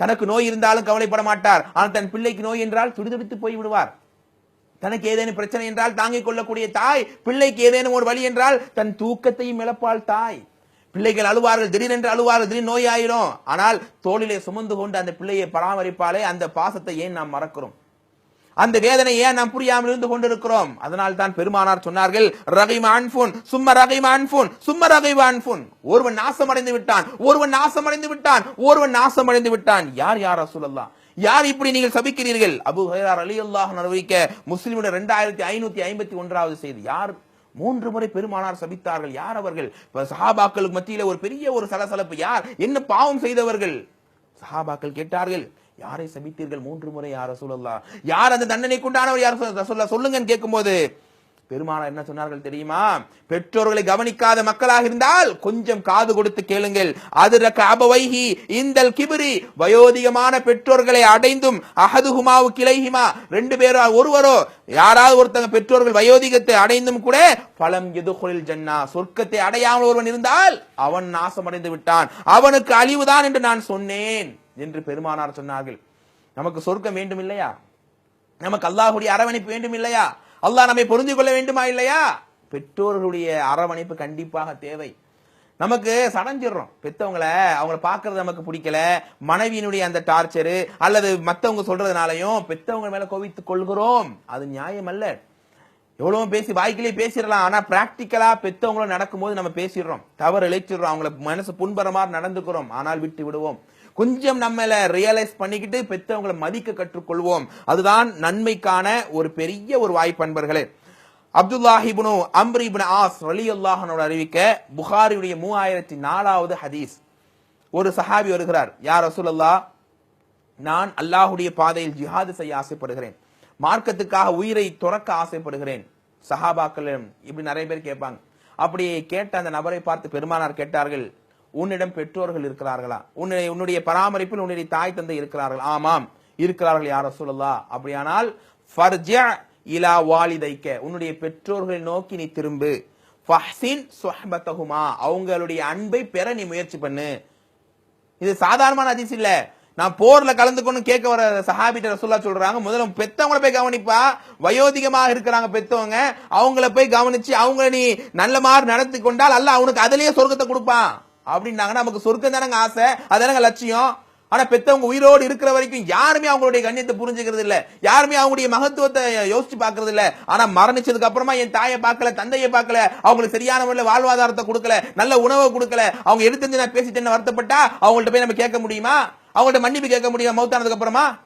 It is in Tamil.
தனக்கு நோய் இருந்தாலும் கவலைப்பட மாட்டார். ஆனால் தன் பிள்ளைக்கு நோய் என்றால் துடிதுடித்து போய் விடுவார். தனக்கு ஏதேனும் பிரச்சனை என்றால் தாங்கிக் கொள்ளக்கூடிய தாய் பிள்ளைக்கு ஏதேனும் ஒரு வழி என்றால் தன் தூக்கத்தையும் இழப்பாள் தாய். பிள்ளைகள் அழுவார்கள் திடீரென்று அழுவார்கள் திடீர் நோய் ஆயிரும் ஆனால் தோளிலே சுமந்து கொண்டு அந்த பிள்ளையை பராமரிப்பாலே அந்த பாசத்தை ஏன் நாம் மறக்கிறோம்? அந்த வேதனை ஏன் நாம் புரியாமல் இருந்து கொண்டிருக்கிறோம்? அதனால் தான் பெருமானார் சொன்னார்கள் ரகிம் சும்ம ரகிம் சும்ம ரகைவான் ஒருவன் நாசமடைந்து விட்டான் ஒருவன் நாசமடைந்து விட்டான் ஒருவன் நாசமடைந்து விட்டான். யார் யார் சொல்லலாம் யார் இப்படி நீங்கள் சபிக்கிறீர்கள்? அபு ஹைரார் அலி அல்லாஹ் அறிவிக்க முஸ்லிமுடைய ரெண்டாயிரத்தி ஐநூத்தி ஐம்பத்தி ஒன்றாவது செய்தி. யார்? மூன்று முறை பெருமானார் சபித்தார்கள். யார் அவர்கள்? சஹாபாக்களுக்கு மத்தியில் ஒரு பெரிய ஒரு சலசலப்பு. யார்? என்ன பாவம் செய்தவர்கள்? சஹாபாக்கள் கேட்டார்கள் யாரை சபித்தீர்கள்? மூன்று முறை யார் ரசூலல்லா யார் அந்த தண்டனைக்குண்டானவர் யார் ரசூல்லா சொல்லுங்கன்னு கேட்கும்போது பெருமானார் என்ன சொன்னார்கள் தெரியுமா? பெற்றோர்களை கவனிக்காத மக்களாக இருந்தால் கொஞ்சம் காது கொடுத்து கேளுங்கள். அது ரக்க அபவைஹி இந்தல் கிபிரி. வயோதிகமான பெற்றோர்களை அடைந்தும் அஹதுஹுமாவு கிளைஹிமா. ரெண்டு பேரோ ஒருவரோ யாராவது ஒருத்தங்க பெற்றோர்கள் வயோதிகத்தை அடைந்தும் கூட பலம் எதுகொழில் ஜன்னா. சொர்க்கத்தை அடையாமல் ஒருவன் இருந்தால் அவன் நாசமடைந்து விட்டான். அவனுக்கு அழிவுதான் என்று நான் சொன்னேன். என்று பெருமானார் சொன்னார்கள். நமக்கு சொர்க்கம் வேண்டும் இல்லையா? நமக்கு அல்லாஹுடைய அரவணைப்பு வேண்டும் இல்லையா? அல்லாஹ் நம்மை பொருந்தி கொள்ள வேண்டுமா இல்லையா? பெற்றோர்களுடைய அரவணைப்பு கண்டிப்பாக தேவை. நமக்கு சடஞ்சிடுறோம். பெத்தவங்கள அவங்கள பார்க்கறது நமக்கு பிடிக்கல. மனைவியினுடைய அந்த டார்ச்சரு அல்லது மற்றவங்க சொல்றதுனாலையும் பெத்தவங்க மேல கோவித்துக் கொள்கிறோம். அது நியாயம் அல்ல. எவ்வளவு பேசி வாய்க்கிலே பேசிடலாம். ஆனா பிராக்டிக்கலா பெத்தவங்களும் நடக்கும்போது நம்ம பேசிடுறோம். தவறு இழைச்சிடுறோம். அவங்கள மனசு புண்பற மாதிரி நடந்துக்கிறோம். ஆனால் விட்டு விடுவோம். கொஞ்சம் நம்மள ரியலைஸ் பண்ணிக்கிட்டு பெற்றவங்களை மதிக்க கற்றுக்கொள்வோம். அதுதான் நன்மைக்கான ஒரு பெரிய ஒரு வாய்ப்பு அன்பர்களே. அப்துல்லாஹிபுனு அம்ரிபின் ஆஸ் அலி அல்லாஹனோட அறிவிக்க புகாரியுடைய மூவாயிரத்தி நாலாவது ஹதீஸ். ஒரு சஹாபி வருகிறார் யார் ரசூலல்லா நான் அல்லாஹுடைய பாதையில் ஜிஹாது செய்ய ஆசைப்படுகிறேன். மார்க்கத்துக்காக உயிரை துறக்க ஆசைப்படுகிறேன். சஹாபாக்களிடம் இப்படி நிறைய பேர் கேட்பாங்க. அப்படி கேட்ட அந்த நபரை பார்த்து பெருமானார் கேட்டார்கள் உன்னிடம் பெற்றோர்கள் இருக்கிறார்களா? உன்னை உன்னுடைய பராமரிப்பில் உன்னுடைய தாய் தந்தை இருக்கிறார்கள். ஆமாம் இருக்கிறார்கள் யார் சொல்லலா அப்படியானால் ஃபர்ஜா இலா வாலிதைக்க உன்னுடைய பெற்றோர்களை நோக்கி நீ திரும்பு. ஃபஹ்சின் சுஹ்பத்தஹுமா அவங்களுடைய அன்பை பெற நீ முயற்சி பண்ணு. இது சாதாரணமான அதிசி இல்ல. நான் போர்ல கலந்துக்கணும் கேட்க வர சஹாபிட்ட ரசூல்லா சொல்றாங்க முதல்ல பெத்தவங்களை போய் கவனிப்பா. வயோதிகமாக இருக்கிறாங்க பெத்தவங்க அவங்கள போய் கவனிச்சு அவங்கள நீ நல்ல மாதிரி நடத்தி கொண்டால் அல்ல அவனுக்கு அதுலயே சொர்க்கத்தை கொடுப்பான். அப்படின்னாங்கன்னா நமக்கு சொர்க்கம் தானங்க ஆசை. அதானங்க லட்சியம். ஆனா பெத்தவங்க உயிரோடு இருக்கிற வரைக்கும் யாருமே அவங்களுடைய கண்ணியத்தை புரிஞ்சுக்கிறது இல்ல. யாருமே அவங்களுடைய மகத்துவத்தை யோசிச்சு பாக்குறது இல்ல. ஆனா மரணிச்சதுக்கு அப்புறமா என் தாயை பார்க்கல தந்தையை பார்க்கல அவங்களுக்கு சரியான முறையில் வாழ்வாதாரத்தை கொடுக்கல நல்ல உணவை கொடுக்கல. அவங்க எடுத்து நான் பேசிட்டு வருத்தப்பட்டா அவங்கள்ட்ட போய் நம்ம கேட்க முடியுமா? அவங்கள்ட்ட மன்னிப்பு கேட்க முடியுமா? மௌத்தானதுக்கு அப்புறமா?